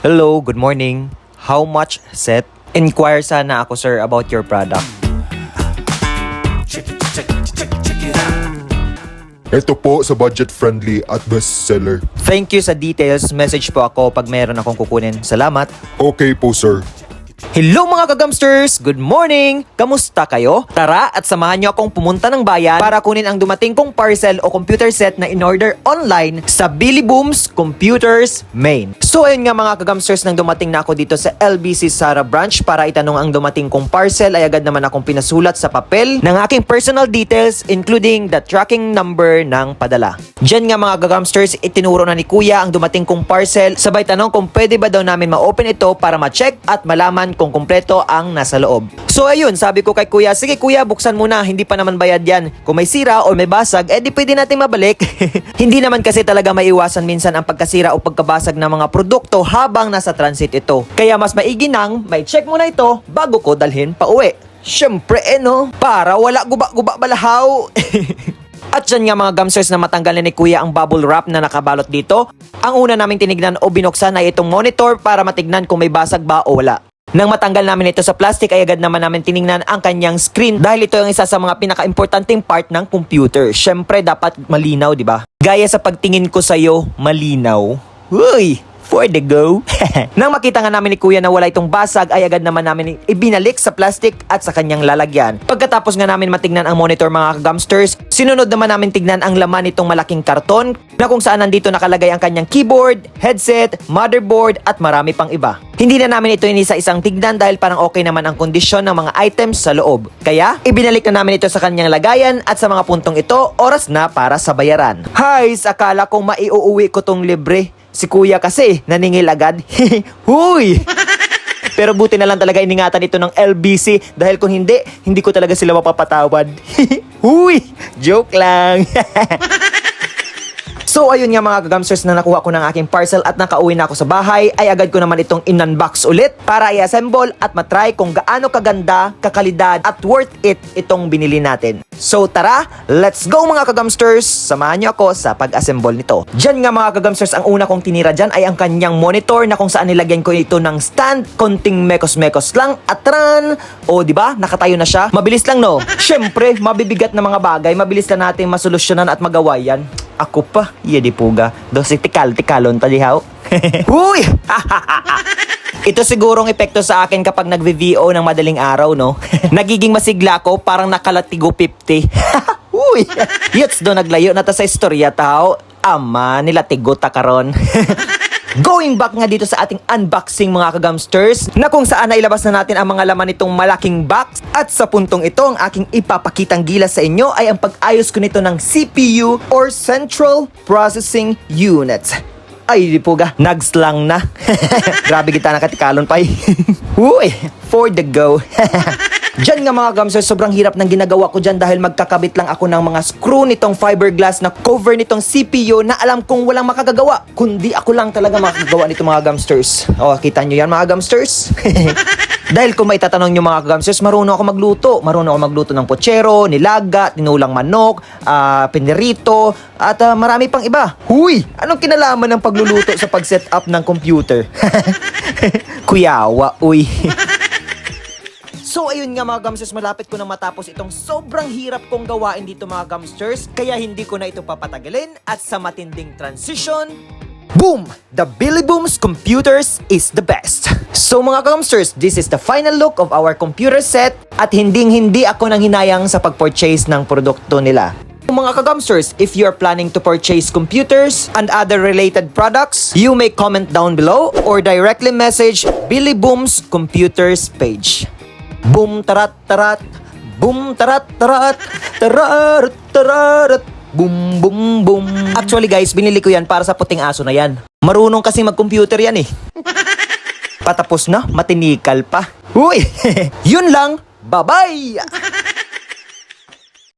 Hello, good morning. How much set? Inquire sana ako sir about your product. Ito po sa budget-friendly at bestseller. Thank you sa details. Message po ako pag meron akong kukunin. Salamat. Okay po, sir. Hello mga kagamsters! Good morning! Kamusta kayo? Tara at samahan niyo akong pumunta ng bayan para kunin ang dumating kong parcel o computer set na in-order online sa Billy Booms Computers Main. So ayun nga mga kagamsters nang dumating na ako dito sa LBC Sara branch para itanong ang dumating kong parcel ay agad naman akong pinasulat sa papel ng aking personal details including the tracking number ng padala. Diyan nga mga kagamsters itinuro na ni kuya ang dumating kong parcel sabay tanong kung pwede ba daw namin ma-open ito para ma-check at malaman kung kumpleto ang nasa loob. So ayun, sabi ko kay kuya, sige kuya, buksan mo na, hindi pa naman bayad yan. Kung may sira o may basag, eh di pwede natin mabalik. hindi naman kasi talaga maiwasan minsan ang pagkasira o pagkabasag ng mga produkto habang nasa transit ito. Kaya mas maigi nang may check mo na ito bago ko dalhin pa uwi. Syempre eh no, para wala guba-guba balahaw. At dyan nga mga gamsters na matanggal na ni Kuya ang bubble wrap na nakabalot dito, ang una naming tinignan o binuksan ay itong monitor para matignan kung may basag ba o wala. Nang matanggal namin ito sa plastic ay agad naman namin tiningnan ang kanyang screen dahil ito ang isa sa mga pinaka-importanting part ng computer. Syempre dapat malinaw, di ba? Gaya sa pagtingin ko sa'yo, malinaw. Uy! For the go. Nang makita nga namin ni Kuya na wala itong basag ay agad naman namin ibinalik sa plastic at sa kanyang lalagyan. Pagkatapos nga namin matignan ang monitor mga kagamsters, sinunod naman namin tignan ang laman nitong malaking karton na kung saan nandito nakalagay ang kanyang keyboard, headset, motherboard at marami pang iba. Hindi na namin ito inisa-isang tignan dahil parang okay naman ang kondisyon ng mga items sa loob. Kaya, ibinalik na namin ito sa kanyang lagayan at sa mga puntong ito, oras na para sa bayaran. Hays, akala kong maiuuwi ko tong libre. Si kuya kasi, naningil agad. Huy! Pero buti na lang talaga iningatan ito ng LBC dahil kung hindi, hindi ko talaga sila mapapatawad. Huy! Joke lang. So ayun nga mga kagamsters na nakuha ko ng aking parcel at nakauwi na ako sa bahay ay agad ko naman itong in-unbox ulit para i-assemble at matry kung gaano kaganda, kakalidad at worth it itong binili natin. So tara, let's go mga kagamsters! Samahan niyo ako sa pag-assemble nito. Diyan nga mga kagamsters, ang una kong tinira dyan ay ang kanyang monitor na kung saan nilagyan ko ito ng stand, konting mekos-mekos lang, atran, o di ba nakatayo na siya. Mabilis lang no? Syempre, mabibigat na mga bagay, mabilis lang natin masolusyonan at magawa yan. Ako pa, iya di puga. Dosi tikal, tikalon talihaw. Huy! Ito sigurong epekto sa akin kapag nagve-VO ng madaling araw, no? Nagiging masigla ko, parang nakalatigo 50. Uy! Yuts do naglayo na ta sa istorya tao. Ama, nila tigo ta karon. Going back nga dito sa ating unboxing mga kagamsters na kung saan nailabas na natin ang mga laman nitong malaking box at sa puntong ito ang aking ipapakitang gilas sa inyo ay ang pag-ayos ko nito ng CPU or Central Processing Unit. Ay, di po ga. Nags lang na. Grabe kita nakatikalon pa eh. Uy, for the go. Diyan nga mga gamsers, sobrang hirap ng ginagawa ko dyan dahil magkakabit lang ako ng mga screw nitong fiberglass na cover nitong CPU na alam kong walang makagagawa. Kundi ako lang talaga makagagawa nito mga gamsters. O, kita nyo yan mga gamsters? Dahil kung may tatanong nyo mga gamsters, marunong ako magluto. Marunong ako magluto ng pochero, nilaga, tinulang manok, ah, pinirito, at ah, marami pang iba. Huy! Anong kinalaman ng pagluluto sa pag-set up ng computer? Kuyawa, uy. So ayun nga mga gamsters, malapit ko na matapos itong sobrang hirap kong gawain dito mga gamsters, kaya hindi ko na ito papatagalin at sa matinding transition, Boom! The Billy Booms Computers is the best. So mga gamsters, this is the final look of our computer set at hinding-hindi ako nang hinayang sa pag-purchase ng produkto nila. Mga kagamsters, if you're planning to purchase computers and other related products, you may comment down below or directly message Billy Boom's Computers page. Boom tarat tarat, boom tarat tarat, tarat tarat, boom boom boom. Actually guys, binili ko yan para sa puting aso na yan. Marunong kasi mag-computer yan eh. Patapos na, matinikal pa. Uy, yun lang. Bye-bye!